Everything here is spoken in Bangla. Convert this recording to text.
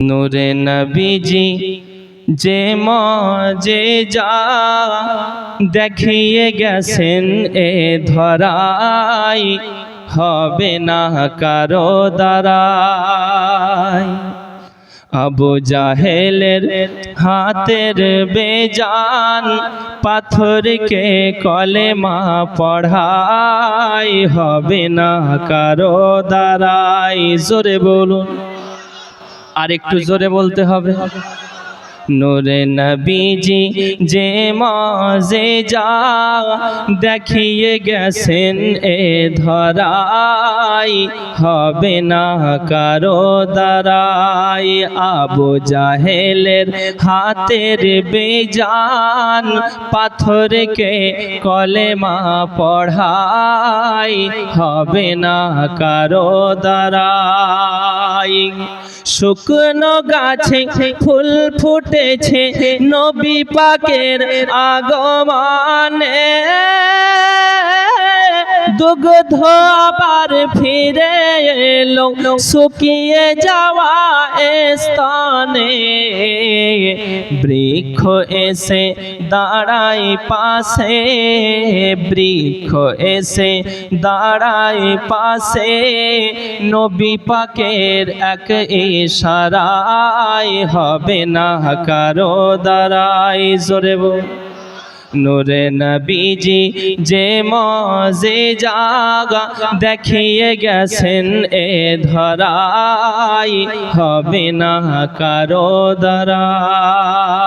নূরে নবীজি, যে মজে যা দেখিয়ে গেছেন এ ধরাই হবে না কারও দ্বারাই। আবু জাহেলের হাতের বেজান পাথরকে কলেমা পড়াই হবে না কারও দ্বারাই। জোরে বলুন। আর একটু জোরে বলতে হবে। নূরে নবীজি যে মাঝে যা দেখিয়ে গেছেন এ ধরাই হবে না কারও দারাই আবু জাহেলের হাতের বেজান পাথরকে কলেমা পড়াই হবে না কারও দ্বারাই। শুকনো গাছে ফুল ফুটেছে নবী পাকের আগমনে। দুগ্ধ আবার ফিরে এলো, শুকিয়ে যাওয়া স্থানে। বৃক্ষ এসে দাঁড়াই পাশে, বৃক্ষ এসে দাঁড়াই পাশে। নবী পাকের এক ইশারায় হবে না কারও দ্বারাই জোরে নূরে নবীজি যে মজে জাগা দেখিয়ে গেছেন এ ধরাই হবে না কারও দ্বারাই।